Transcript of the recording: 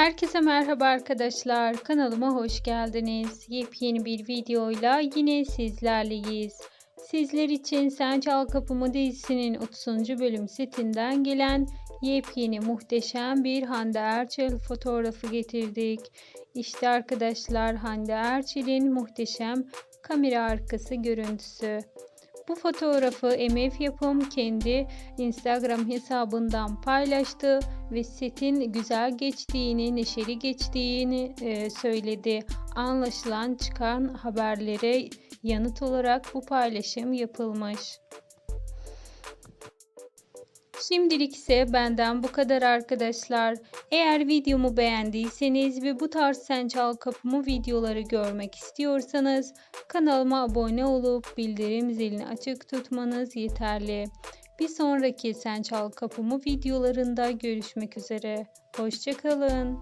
Herkese merhaba arkadaşlar. Kanalıma hoş geldiniz. Yepyeni bir videoyla yine sizlerleyiz. Sizler için Sen Çal Kapımı dizisinin 30. bölüm setinden gelen yepyeni muhteşem bir Hande Erçel fotoğrafı getirdik. İşte arkadaşlar Hande Erçel'in muhteşem kamera arkası görüntüsü. Bu fotoğrafı MF Yapım kendi Instagram hesabından paylaştı ve setin güzel geçtiğini, neşeli geçtiğini e, söyledi. Anlaşılan çıkan haberlere yanıt olarak bu paylaşım yapılmış. Şimdilik ise benden bu kadar arkadaşlar. Eğer videomu beğendiyseniz ve bu tarz Sen Çal Kapımı videoları görmek istiyorsanız kanalıma abone olup bildirim zilini açık tutmanız yeterli. Bir sonraki Sen Çal Kapımı videolarında görüşmek üzere. Hoşçakalın.